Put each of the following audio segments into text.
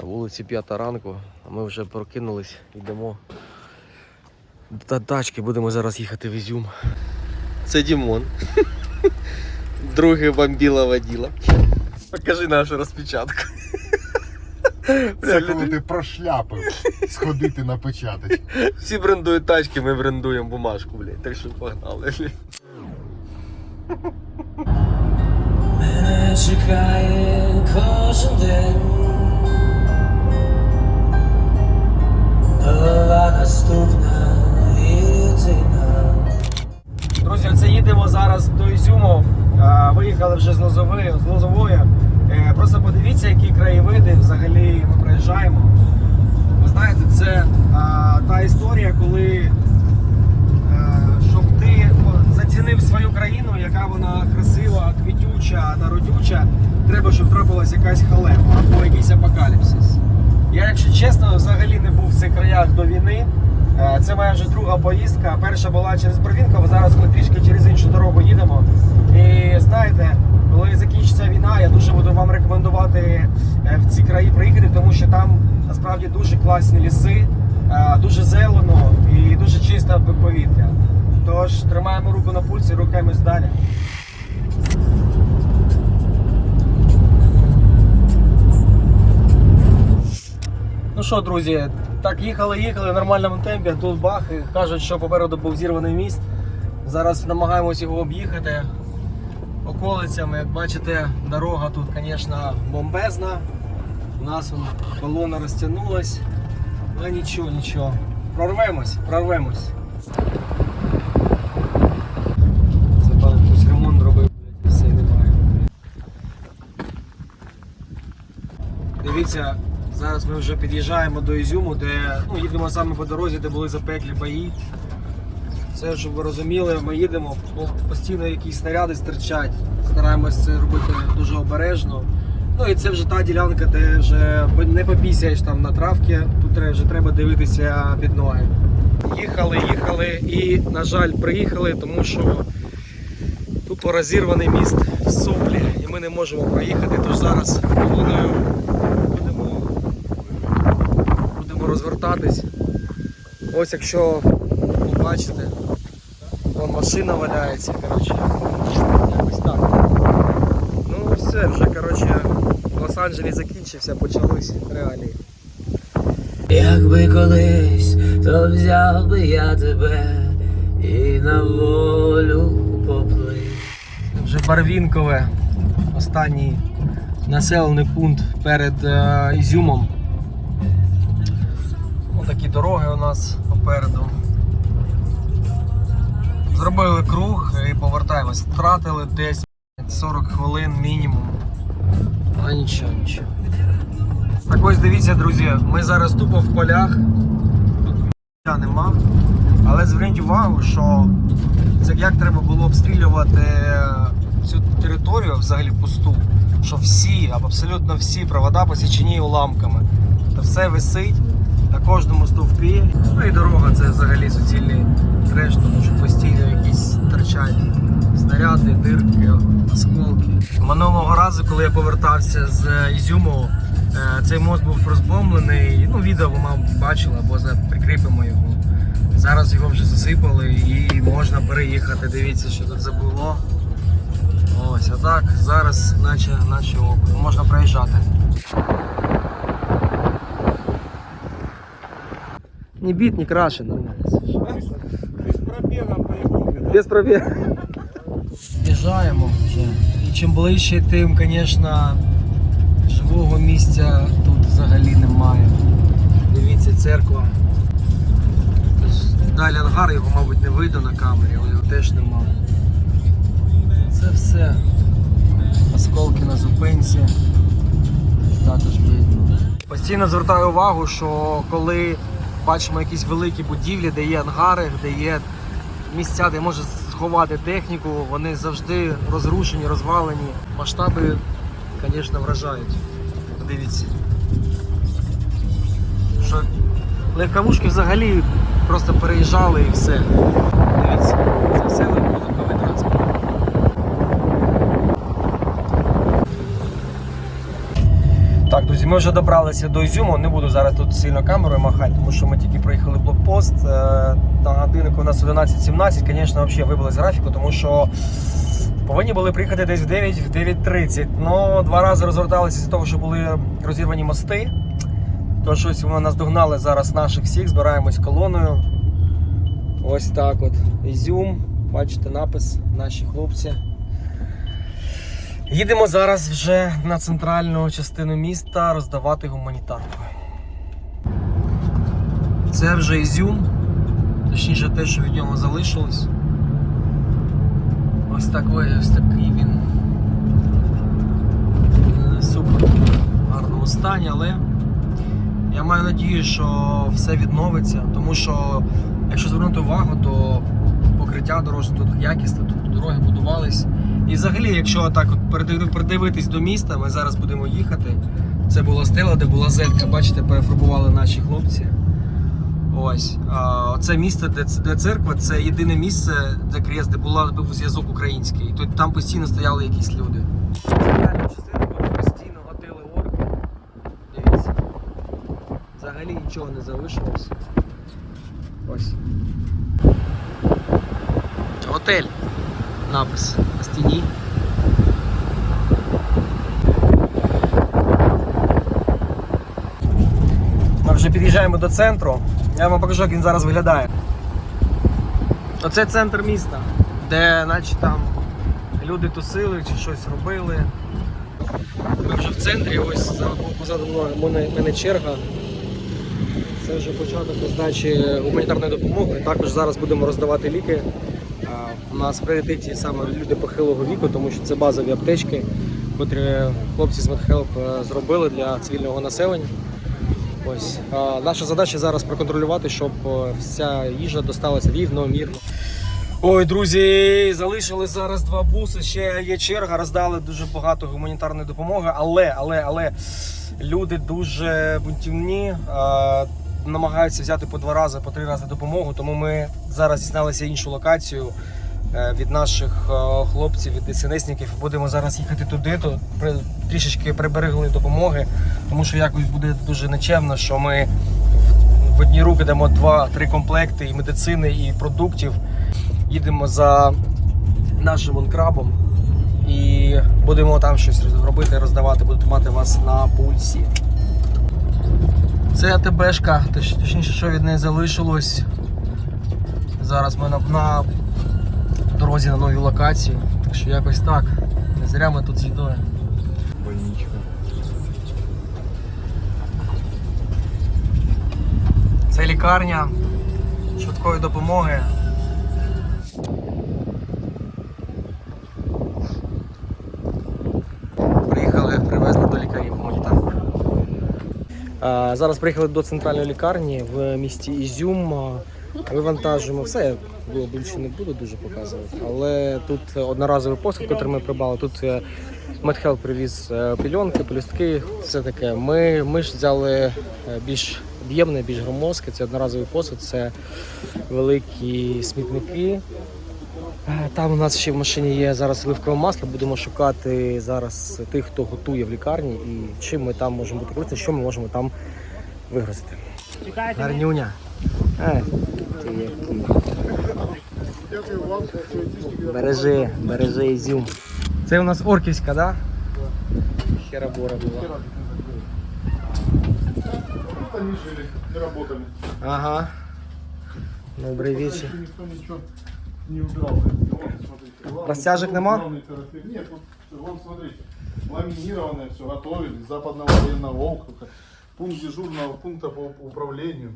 На вулиці п'ята ранку, а ми вже прокинулись, йдемо до тачки, будемо зараз їхати в Ізюм. Це Дімон. Друге бомбіла воділа. Покажи нашу розпечатку. Це коли ти прошляпив сходити на печаточку. Всі брендують тачки, ми брендуємо бумажку, блядь. Так що погнали. Мене чекає кожен день. Друзі, оце їдемо зараз до Ізюму. Виїхали вже з Лозової. З Лозової. Е, Просто подивіться, які краєвиди взагалі ми проїжджаємо. Ви знаєте, це та історія, коли е, щоб ти зацінив свою країну, яка вона красива, квітюча, народюча, треба, щоб трапилась якась халепа або якийсь апокаліпсис. Я, якщо чесно, взагалі не був в цих краях до війни. Е, Це моя вже друга поїздка. Перша була через Барвінково, зараз ми трішки через іншу дорогу їдемо. І знаєте, коли закінчиться війна, я дуже буду вам рекомендувати е, в ці краї приїхати, тому що там насправді дуже класні ліси, е, дуже зелено і дуже чисте повітря. Тож тримаємо руку на пульсі, рухаємось далі. Ну що, друзі, так їхали, їхали в нормальному темпі, тут бах, і кажуть, що попереду був зірваний міст. Зараз намагаємось його об'їхати околицями. Як бачите, дорога тут, звісно, бомбезна. У нас колона розтягнулась. Але нічого, нічого. Прорвемось, прорвемось. Це пан хтось ремонт робив, все немає. Дивіться, зараз ми вже під'їжджаємо до Ізюму, де ну, їдемо саме по дорозі, де були запеклі бої. Це, щоб ви розуміли, ми їдемо, постійно якісь снаряди стирчать. Стараємось це робити дуже обережно. Ну і це вже та ділянка, де вже не попісяєш там на травки, тут вже треба дивитися під ноги. Їхали, їхали і, на жаль, приїхали, тому що тут розірваний міст в соплі, і ми не можемо проїхати. Тож зараз колоною розвертатись. Ось якщо побачите, вон машина валяється, коротше. Якось так. Ну все, вже коротше, Лос-Анджелес закінчився, почались реалії. Якби колись, то взяв би я тебе і на волю поплив. Вже Барвінкове, останній населений пункт перед е, Ізюмом. Такі дороги у нас попереду. Зробили круг і повертаємось. Втратили десь 40 хвилин мінімум. А нічого, нічого. Так ось дивіться, друзі, ми зараз тупо в полях. Тут нема. Але зверніть увагу, що це як треба було обстрілювати цю територію взагалі пусту, що всі, абсолютно всі провода посічені уламками. Тобто все висить на кожному стовпі. Ну і дорога це взагалі суцільний треш, тому що постійно якісь торчать снаряди, дирки, осколки. Минулого разу, коли я повертався з Ізюму, е, цей мост був розбомблений. Ну, відео ви, мабуть, бачили, або прикріпимо його. Зараз його вже засипали і можна переїхати. Дивіться, що тут забуло. Ось, а так, зараз наче, наче ок, можна проїжджати. Не бит, не крашен, нормально. Без пробіга поїхав. Без пробіг. Їжджаємо вже. І чим ближче, тим, звісно, живого місця тут взагалі немає. Дивіться, церква. Далі ангар, його, мабуть, не видно на камері, але його теж немає. Це все. Осколки на зупинці. Також видно. Постійно звертаю увагу, що коли бачимо якісь великі будівлі, де є ангари, де є місця, де може сховати техніку, вони завжди розрушені, розвалені. Масштаби, звісно, вражають. Подивіться. Що легковушки взагалі просто переїжджали і все. Дивіться, це все легковий транспорт. Так, друзі, ми вже добралися до Ізюму. Не буду зараз тут сильно камерою махати, тому що ми тільки проїхали блокпост. Е, На годиннику у нас 11.17. Звісно, взагалі вибили з графіку, тому що повинні були приїхати десь в 9 в 9.30. Ну, два рази розверталися з того, що були розірвані мости. То щось вони нас догнали зараз наших всіх, збираємось колоною. Ось так от. Ізюм. Бачите напис, наші хлопці. Їдемо зараз вже на центральну частину міста роздавати гуманітарку. Це вже Ізюм, точніше те, що від нього залишилось. Ось такий, ось такий він. Не супер в гарному стані, але я маю надію, що все відновиться, тому що, якщо звернути увагу, то покриття дорожнє тут якісне, тут дороги будувались. І взагалі, якщо так придивитись до міста, ми зараз будемо їхати. Це була стела, де була зелька, бачите, перефарбували наші хлопці. Ось. А, це місце, де, церква, це єдине місце, де крест, де була, був зв'язок український. І тут там постійно стояли якісь люди. Центральна частина тут постійно готели орки. Дивіться. Взагалі нічого не залишилось. Ось. Готель. Напис на стіні. Ми вже під'їжджаємо до центру. Я вам покажу, як він зараз виглядає. Оце центр міста, де наче там люди тусили чи щось робили. Ми вже в центрі, ось позаду мною мене, черга. Це вже початок роздачі гуманітарної допомоги. Також зараз будемо роздавати ліки. А, У нас в пріоритеті саме люди похилого віку, тому що це базові аптечки, котрі хлопці з MedHelp е, зробили для цивільного населення. Ось а, наша задача зараз проконтролювати, щоб е, вся їжа досталася рівномірно. Ой, друзі, залишили зараз два буси. Ще є черга, роздали дуже багато гуманітарної допомоги, але, але, але люди дуже бунтівні. е, Намагаються взяти по два рази, по три рази допомогу. Тому ми зараз дізналися іншу локацію від наших е, хлопців, від ДСНСників. Будемо зараз їхати туди, то трішечки приберегли допомоги, тому що якось буде дуже нечемно, що ми в- одні руки дамо два-три комплекти і медицини, і продуктів. Їдемо за нашим онкрабом і будемо там щось робити, роздавати, буду тримати вас на пульсі. Це АТБшка, точніше, що від неї залишилось. Зараз ми на дорозі на новій локації. Так що якось так. Не зря ми тут з їдою. Больничка. Це лікарня швидкої допомоги. Приїхали, привезли до лікарів гуманітарку. Зараз приїхали до центральної лікарні в місті Ізюм. Вивантажуємо все. Я було більше не буду дуже показувати. Але тут одноразовий посуд, який ми придбали. Тут е, Медхел привіз е, пільонки, полістки, все таке. Ми, ми ж взяли е, більш об'ємне, більш громоздке. Це одноразовий посуд, це великі смітники. Там у нас ще в машині є зараз оливкове масло. Будемо шукати зараз тих, хто готує в лікарні, і чим ми там можемо бути корисні, що ми можемо там вигрузити. Гарнюня. Бережи, бережи ізюм. Це у нас орківська, да? Херабора була. Они жили, не работали. Ага. Добрий вечір. Еще никто ничего не убирал. Растяжек нема? Нет, вот, вон смотрите. Ламинированное все готовили западного военного округа. Пункт дежурного пункта по управлению.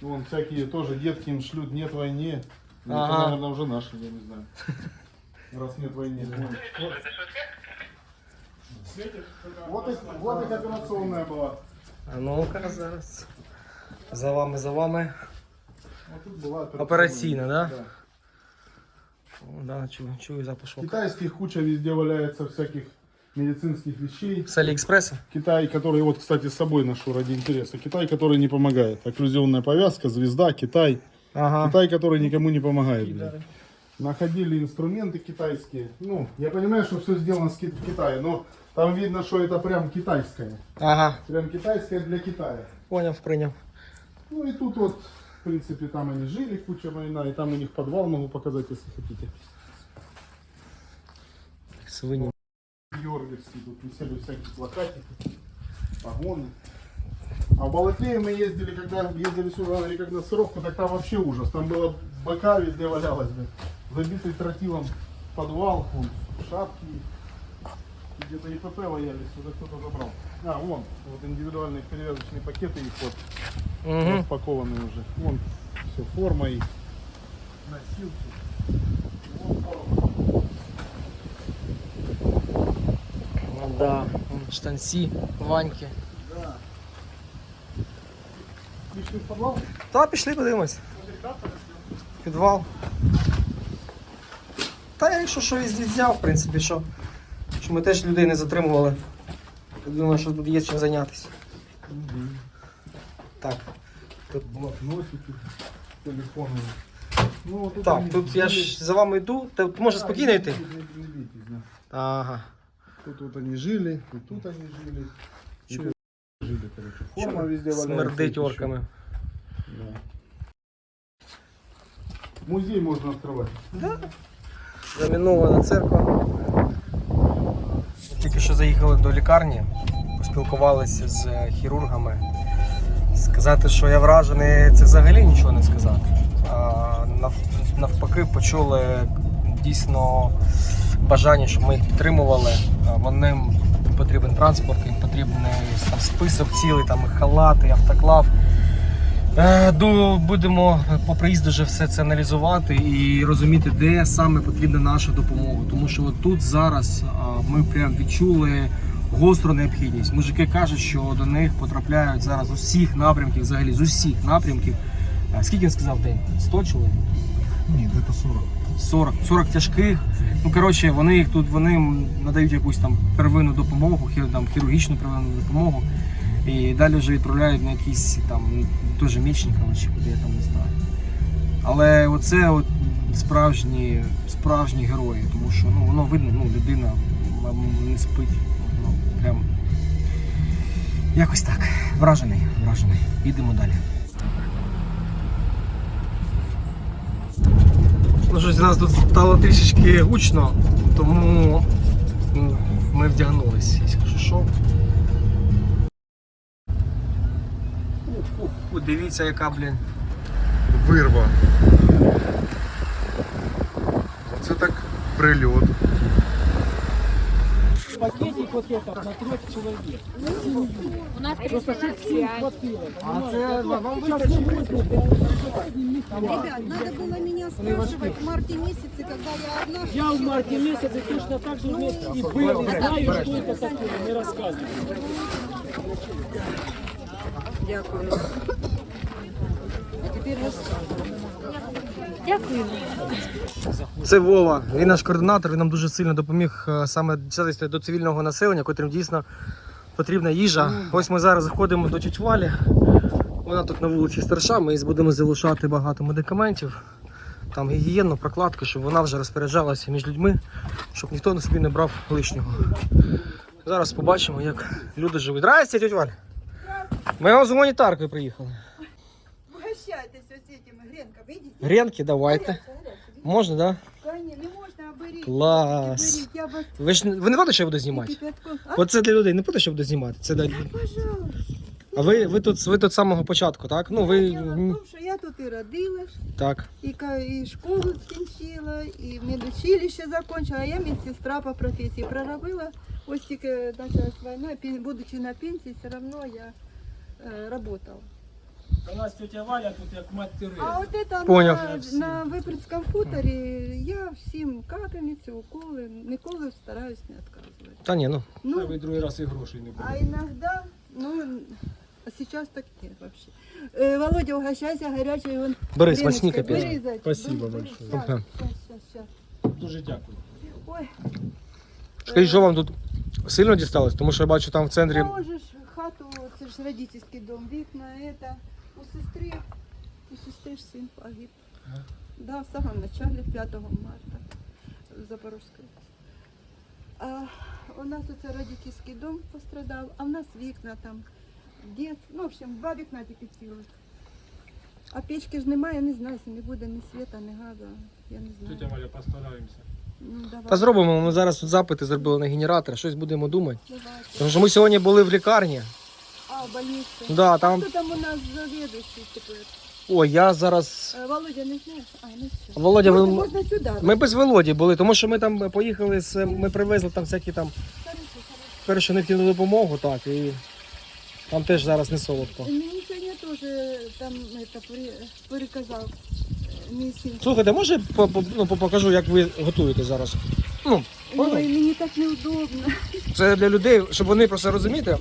Вон всякие тоже детки им шлют, нет войны. Ну, Это, Ага. наверное, уже наши, я не знаю. Раз нет войны. Вот, и- вот их операционная была. А ну-ка зараз. За вами, за вами. Вот тут была операционная. Операційна, да? О, да, чую, чую запашок. Китайских куча везде валяется всяких медицинских вещей. З Аліекспреса? Китай, который, вот, кстати, с собой ношу ради интереса. Китай, который не помогает. Окклюзионная повязка, звезда, Китай. Ага. Китай, который никому не помогает. блин. находили инструменты китайские. Ну, я понимаю, что все сделано с в Китае, но там видно, что это прям китайское. Ага, Прям китайское для Китая. поняв, прийняв. Ну и тут вот, в принципе, там они жили куча война, и там у них подвал могу показать, если хотите. Свині. Георгиевский, тут висели всякие плакатики, погоны. А в Балаклее мы ездили, когда ездили сюда, говорили, как на сыровку, так там вообще ужас. Там было быка везде валялось, блин. забитый тротилом подвал, вон, шапки. Где-то ИПП валялись, уже кто-то забрал. А, вон, вот индивидуальные перевязочные пакеты их вот Угу. распакованные уже. Вон, все, форма и носилки. Вон да, вон штанці, ваньки. Да. Пішли в подвал? Та пішли подивимось. Підвал. Та я якщо що відзняв, в принципі, що, що ми теж людей не затримували. Я думаю, що тут є чим зайнятися. Так. Тут, Блокнотики, телефоны. Ну, вот так, тут я ж за вами йду. Ти можеш Да, спокійно йти? Ага. Тут вот они жили, и тут они жили. и Чё? тут жили, короче. Форма везде валяется. Смердить и орками. ещё. Да. Музей можно открывать. Замінована церква. Тільки що заїхали до лікарні, поспілкувалися з е, хірургами. Сказати, що я вражений, це взагалі нічого не сказати. А, нав- навпаки, почули дійсно бажання, щоб ми їх підтримували. А, Вони потрібен транспорт, їм потрібен там, список цілий, там і халати, і автоклав. Е, Будемо по приїзду вже все це аналізувати і розуміти, де саме потрібна наша допомога. Тому що от тут зараз ми прям відчули гостру необхідність. Мужики кажуть, що до них потрапляють зараз з усіх напрямків, взагалі з усіх напрямків. Скільки він сказав день? 100 чоловік? Нет, это 40. 40, 40 тяжких. Ну коротше, вони їх тут вони надають якусь там первинну допомогу, там хірургічну первинну допомогу. І далі вже відправляють на якісь там теж Мічникова чи куди я там не знаю. Але оце от справжні, справжні герої, тому що ну, воно видно, ну, людина не спить. Ну, прям якось так. Вражений, вражений. Ідемо далі. Ну, щось у нас тут стало трішечки гучно, тому ми вдягнулись. Я скажу, що. Ух, ух, дивіться, яка, блін. Вирва. Це так прильот. У нас просто А це вам Ребят, надо было меня спрашивать в марте месяце, когда я одна. Я в марте месяце точно так же вместе и был, и знаю, что это такое, не рассказывай. Дякую. А теперь рассказывай. Це Вова, він наш координатор, він нам дуже сильно допоміг е, саме дістатися до цивільного населення, котрим дійсно потрібна їжа. Ось ми зараз заходимо до тють Валі. Вона тут на вулиці старша, ми їй будемо залишати багато медикаментів, там гігієнну, прокладку, щоб вона вже розпоряджалася між людьми, щоб ніхто на собі не брав лишнього. Зараз побачимо, як люди живуть. Здрасте, тють Валь! Ми з гуманітаркою приїхали. Угощайтесь ось этим гренком, видите? Гренки, давайте. Можна, так? Да? Конечно, не можна оберіть. Клас. Я вас Ви ж не- ви не проти, що я буду знімати? Оце для людей не проти, що буду знімати. Це для... пожалуйста. А ви, ви тут ви тут з самого початку, так? Ну ви Дело в тому, що я тут і родилась, так. і, ка- і школу скінчила, і медучилище закончила. Я медсестра по професії проробила. Ось тільки почалась війна, пен- будучи на пенсії, все одно я е, работала. У нас тетя Валя тут як мать Тереза. А от это Поняв. на, на Випрецькому хуторі я всім капельниці, уколи, ніколи стараюсь не відказувати. Та ні, ну. Та Ну, ви другий раз і грошей не буде. а иногда, ну, а сейчас так нет вообще. Э, Володя, угощайся горячей. Вон, Бери греночкой. смачні капець. Бери, зайчик, Спасибо бери, большое. Сейчас, Ага. сейчас, сейчас, сейчас. Дуже дякую. Ой, Скажіть, що вам тут сильно дісталось? Тому що я бачу там в центрі. можешь хату, це ж родительский дом, вікна, это, у сестры, у сестры ж сын погиб. Да, в самом начале 5 марта в Запорожской области. А у нас оце родительський дом пострадав, а в нас вікна там, дет, ну, в общем, два вікна тільки цілих. А печки ж немає, не знаю, якщо не буде ні світа, ні газу, я не знаю. Тетя Валя, постараємося. Ну, давай, Та зробимо, ми зараз тут запити зробили на генератор, щось будемо думати. давайте. Тому що ми сьогодні були в лікарні. А, в больниці. Да, там. Хто там у нас завідуючий тепер? Ой, я зараз. Е, Володя, не знаєш? А, ну все. Володя, можна, ви... можна сюди. ми без Володі були, тому що ми там поїхали з. Ми привезли там всякі там Хорошо, хорошо. першу необхідну допомогу, так, і там теж зараз не солодко. Мені сьогодні теж там это, переказав е, мій син. Слухайте, може по- по- ну, по- покажу, як ви готуєте зараз? Ну, Ой, мені так неудобно. це для людей, щоб вони просто розумієте,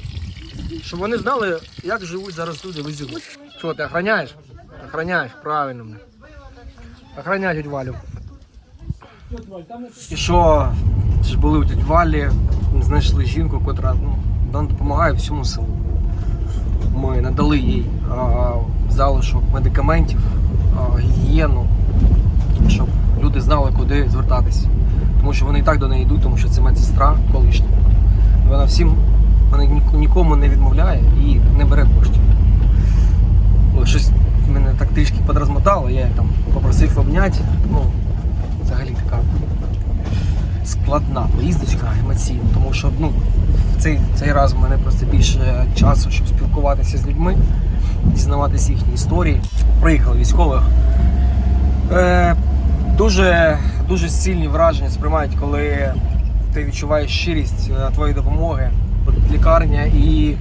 щоб вони знали, як живуть зараз люди в Ізюмі. Що, ти охороняєш? Охороняєш, правильно. Охороняй тють Валю. І що ж були у тють Валі, знайшли жінку, котра ну, нам допомагає всьому селу. Ми надали їй залишок медикаментів, гігієну, щоб люди знали, куди звертатись. Тому що вони і так до неї йдуть, тому що це медсестра колишня. Вона всім, вона нікому не відмовляє і не бере коштів. Щось мене так трішки подрозмотало, я там попросив обняти. Ну, взагалі така складна поїздочка емоційна, тому що ну, в цей, цей раз в мене просто більше часу, щоб спілкуватися з людьми, дізнаватися їхні історії. Приїхали військових. Е, дуже, дуже сильні враження сприймають, коли ти відчуваєш щирість е, твоєї допомоги. Лікарня і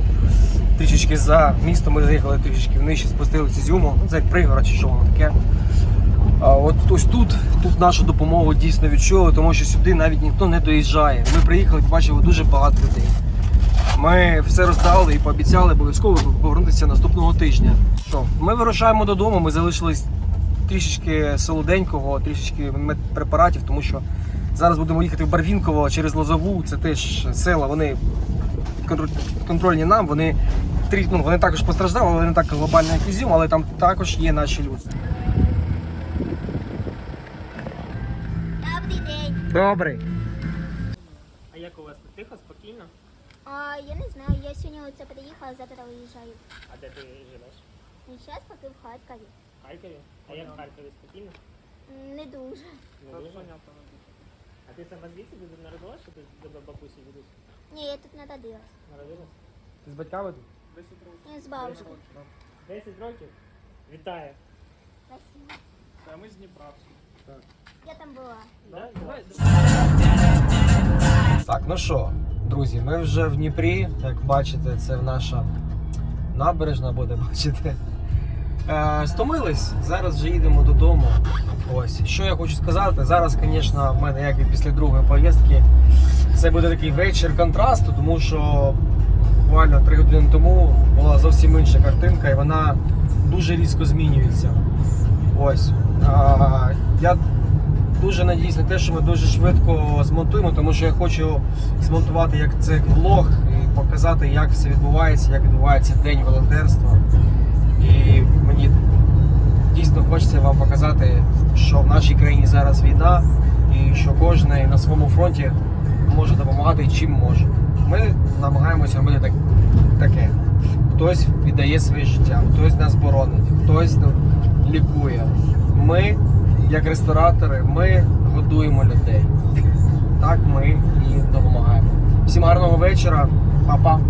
трішечки за місто ми заїхали трішечки внище, спустилися з. Ну, Це як пригород чи що воно таке. От ось тут, тут нашу допомогу дійсно відчули, тому що сюди навіть ніхто не доїжджає. Ми приїхали, побачили дуже багато людей. Ми все роздали і пообіцяли обов'язково повернутися наступного тижня. Що, ми вирушаємо додому, ми залишились трішечки солоденького, трішечки медпрепаратів, тому що зараз будемо їхати в Барвінково через Лозову. Це теж села, вони контрольні нам, вони, ну, вони також постраждали, але не так глобально, як Ізюм, але там також є наші люди. Добрий. А як у вас тут тихо, спокійно? А, я не знаю, я сьогодні оце приїхала, завтра виїжджаю. А де ти живеш? Ну, зараз поки в Харкові. В Харкові? А як в Харкові спокійно? М, Не дуже. Не дуже? А ти сама звідси ти тут народилась, чи ти до бабусі дідусь Ні, я тут народилась. народилась? Ти з батьками тут? Я з бабушкою. 10 років? Вітаю. Спасибо. А ми з Дніпра. Я там була. Так, ну що, друзі, ми вже в Дніпрі. Як бачите, це наша набережна буде, бачите. Е, стомились, зараз вже їдемо додому. Ось, що я хочу сказати, зараз, звісно, в мене, як і після другої поїздки, це буде такий вечір контрасту, тому що буквально три години тому була зовсім інша картинка, і вона дуже різко змінюється. Ось. Я дуже надіюсь на те, що ми дуже швидко змонтуємо, тому що я хочу змонтувати як це влог і показати, як все відбувається, як відбувається день волонтерства. І мені дійсно хочеться вам показати, що в нашій країні зараз війна, і що кожен на своєму фронті може допомагати чим може. Ми намагаємося робити так, таке. Хтось віддає своє життя, хтось нас боронить, хтось лікує. Ми, як ресторатори, ми годуємо людей. Так ми і допомагаємо. Всім гарного вечора, Па-па.